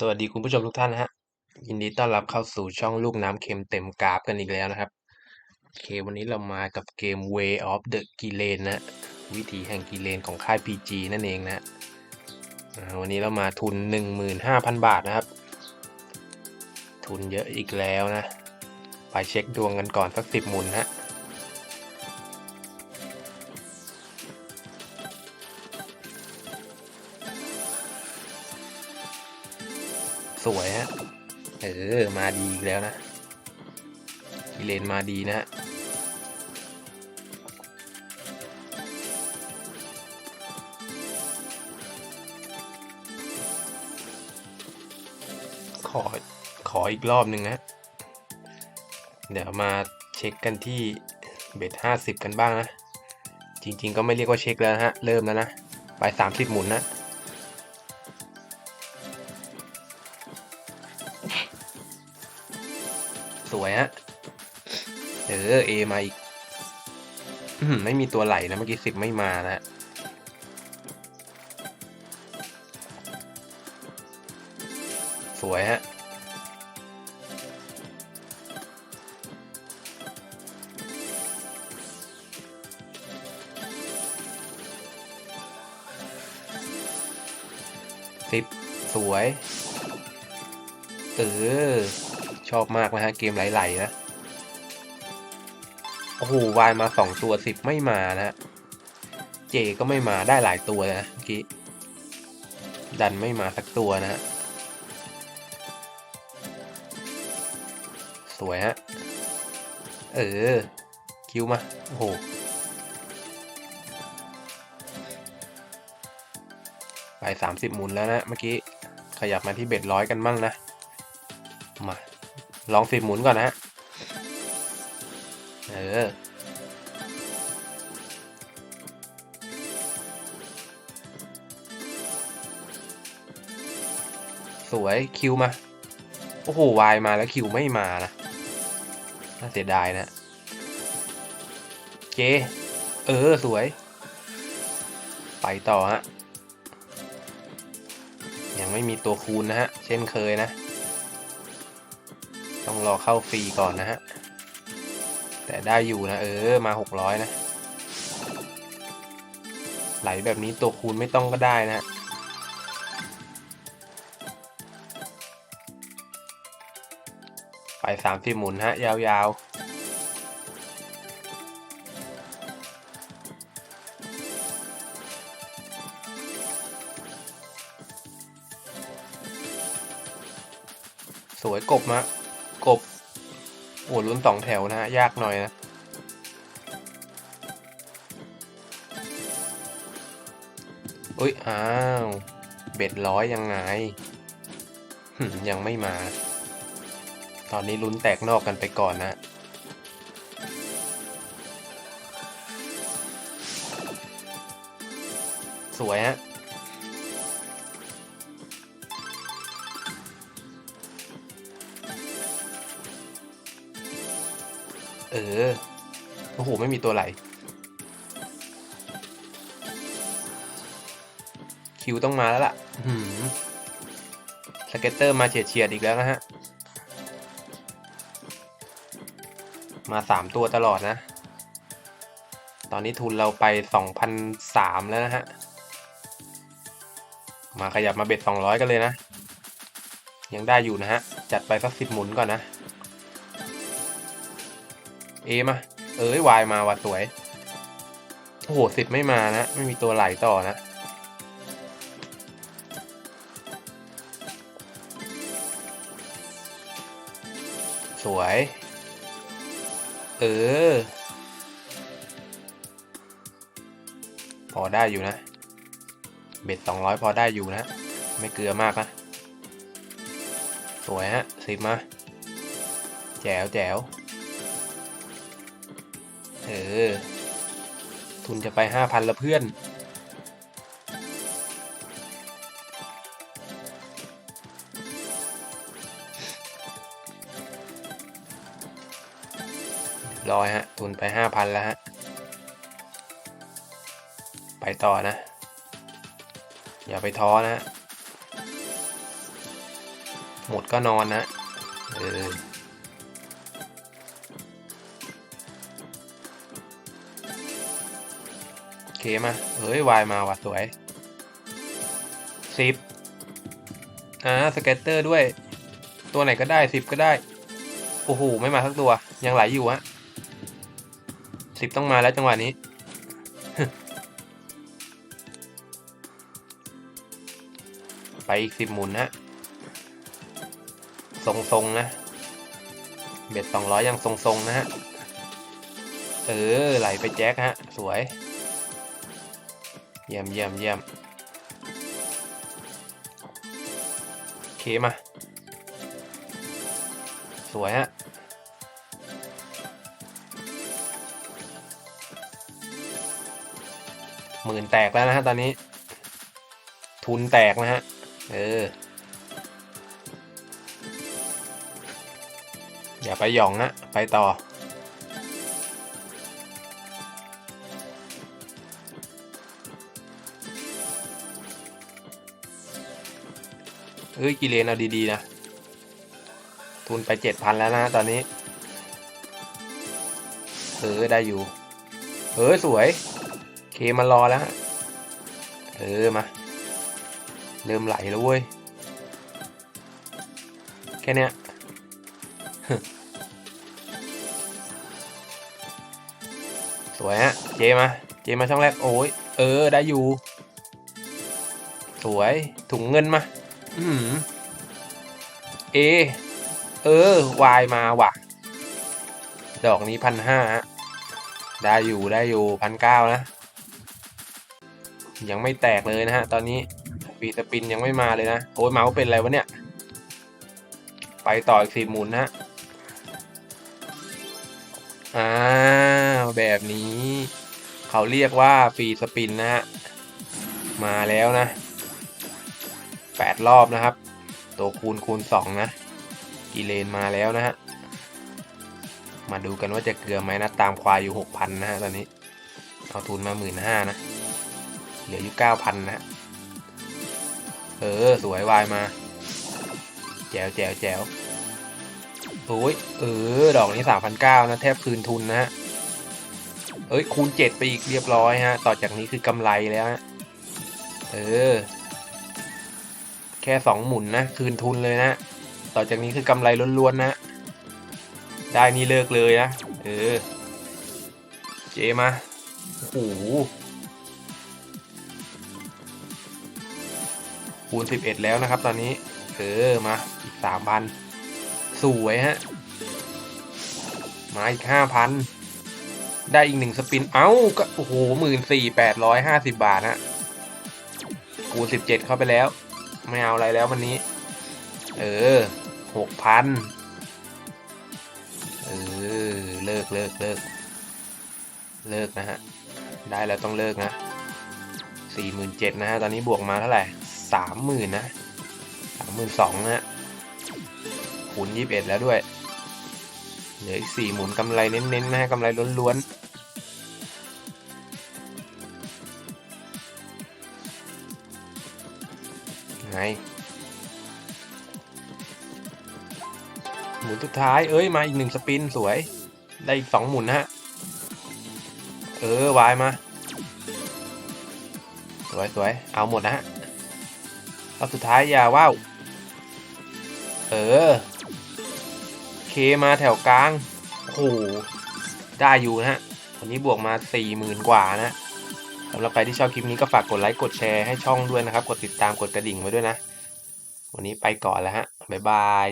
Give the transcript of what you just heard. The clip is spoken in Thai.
สวัสดีคุณผู้ชมทุกท่านนะฮะยินดีต้อนรับเข้าสู่ช่องลูกน้ำเค็มเต็มกราฟกันอีกแล้วนะครับโอเควันนี้เรามากับเกม Way of the g i l e n นะวิถีแห่งกิเลนของค่าย PG นั่นเองนะวันนี้เรามาทุน 15,000 บาทนะครับ ทุนเยอะอีกแล้วนะ ไปเช็คดวงกันก่อนสักสิบหมุนฮะ สวยฮะ เออ มาดีอีกแล้วนะกิเลนมาดีนะฮะขอ ขออีกรอบหนึ่งนะ เดี๋ยวมาเช็คกันที่เบ็ดห้าสิบกันบ้างนะ จริง ๆ ก็ไม่เรียกว่าเช็คแล้วนะฮะ เริ่มแล้วนะ ไปสามสิบหมุนนะ สวยฮะ เออเอมาอีกไม่มีตัวไหลนะเมื่อกี้สิบไม่มานะสวยฮะ สิบสวย เออ อบมากนะฮะเกมไหลๆนะ โอ้โหวายมาสองตัวสิบไม่มานะเจก็ไม่มาได้หลายตัวนะเมื่อกี้ ดันไม่มาสักตัวนะฮะสวยฮะ เออ คิวมา โอ้โหไปสามสิบหมุนแล้วนะ เมื่อกี้ ขยับมาที่เบ็ดร้อยกันมั่งนะ มา ลองสิบหมุนก่อนนะฮะ เออ สวยคิวมา โอ้โห วายมาแล้วคิวไม่มานะ น่าเสียดายนะ เจ เออ สวย ไปต่อฮะ ยังไม่มีตัวคูณนะฮะ เช่นเคยนะ ต้องรอเข้าฟรีก่อนนะฮะ แต่ได้อยู่นะ เออ มาหกร้อยนะ ไหลแบบนี้ตัวคูณไม่ต้องก็ได้นะไปสามสิบหมุนฮะ ยาวๆสวยกบมา โอ้ลุ้นสองแถวนะฮะ ยากหน่อยนะ อุ้ย อ้าว เบ็ดร้อยยังไง ยังไม่มา ตอนนี้ลุ้นแตกนอกกันไปก่อนนะ สวยฮะ เออ โอ้โห ไม่มีตัวไหล คิวต้องมาแล้วล่ะหืมสเก็ตเตอร์มาเฉียดเฉียดๆอีกแล้วนะฮะ มาสามตัวตลอดนะ ตอนนี้ทุนเราไปสองพันสามแล้วนะฮะ มาขยับมาเบ็ดสองร้อยกันเลยนะ ยังได้อยู่นะฮะ จัดไปสักสิบหมุนก่อนนะ เอมา เอ้ยวายมาว่ะสวย โอ้โหสิบไม่มานะ ไม่มีตัวไหลต่อนะสวย เออ พอได้อยู่นะ เบ็ดสองร้อยพอได้อยู่นะ ไม่เกลือมากนะ สวยฮะสิบมา แจ๋วแจ๋ว เออ ทุนจะไปห้าพันละเพื่อน ร้อยฮะ ทุนไปห้าพันแล้วฮะ ไปต่อนะ อย่าไปท้อนะฮะหมดก็นอนนะ เออ เคมาเฮ้ยวายมาว่ะสวยสิบอ่าสเก็ตเตอร์ด้วย ตัวไหนก็ได้สิบก็ได้ โอ้โห ไม่มาสักตัว ยังไหลอยู่ฮะสิบต้องมาแล้วจังหวะนี้ ไปอีกสิบหมุนนะทรงๆนะ เบ็ดสองร้อยยังทรงๆนะฮะ เออ ไหลไปแจ็คฮะ สวย เยี่ยมเยี่ยมเยี่ยมโอเคมา สวยฮะหมื่นแตกแล้วนะฮะตอนนี้ ทุนแตกนะฮะ เออ อย่าไปหย่องนะ ไปต่อ เฮ้ยกิเลนเอาดีๆนะ ทุนไปเจ็ดพันแล้วนะตอนนี้ เออได้อยู่ เออสวย เคมารอแล้ว เออมา เริ่มไหลแล้วเว้ย แค่เนี้ยสวยฮะ เจมา เจมาช่องแรก โอ้ย เออ ได้อยู่ สวย ถุงเงินมา เอ เออวายมาว่ะ ดอกนี้พันห้าได้อยู่ได้อยู่พันเก้านะ ยังไม่แตกเลยนะฮะ ตอนนี้ฟีสปินยังไม่มาเลยนะ โอ้ยเมาส์เป็นอะไรวะเนี่ย ไปต่ออีกสี่หมุนนะฮะอ่าแบบนี้ เขาเรียกว่าฟรีสปินนะฮะ มาแล้วนะ แปดรอบนะครับ ตัวคูณคูณสองนะกีเลนมาแล้วนะฮะ มาดูกันว่าจะเกลือไหมนะ ตามควายอยู่หกพันนะฮะตอนนี้ เอาทุนมาหมื่นห้านะ เหลืออยู่เก้าพันนะฮะ เออ สวยวายมา แจวแจวแจวโอ้ย เออ ดอกนี้สามพันเก้านะ แทบคืนทุนนะฮะ เอ้ย คูณเจ็ดไปอีกเรียบร้อยฮะ ต่อจากนี้คือกำไรแล้วฮะ เออ แค่สองหมุนนะ คืนทุนเลยนะ ต่อจากนี้คือกำไรล้วนๆนะ ได้นี่เลิกเลยนะ เออ เจมาโอ้โหคูณ11 แล้วนะครับตอนนี้ เออ มา อีก 3,000 สวยฮะ มาอีก 5,000 ได้อีกหนึ่งสปิน เอ้า ก็ โอ้โหหมื่นสี่แปดร้อยห้าสิบบาทฮะคูณ17 เข้าไปแล้ว ไม่เอาอะไรแล้ววันนี้ เออ6,000เออเลิกเลิกเลิกเลิกนะฮะ ได้แล้วต้องเลิกนะสี่หมื่นเจ็ดนะฮะ ตอนนี้บวกมาเท่าไหร่สามหมื่นนะสามหมื่นสองนะฮะคูณยี่สิบเอ็ดแล้วด้วย เหลืออีกสี่หมุนกำไรเน้นๆนะฮะกำไรล้วนๆ ไงหมุนสุดท้าย เอ้ย มาอีกหนึ่งสปินสวย ได้อีกสองหมุนนะฮะ เออ วายมา สวยสวยเอาหมดนะฮะรอบสุดท้ายอย่าว่าว เออ เคมาแถวกลาง โอ้โห ได้อยู่นะฮะวันนี้บวกมาสี่หมื่นกว่านะ สำหรับใครที่ชอบคลิปนี้ก็ฝากกดไลค์กดแชร์ให้ช่องด้วยนะครับ กดติดตามกดกระดิ่งไว้ด้วยนะ วันนี้ไปก่อนแล้วฮะบ๊ายบาย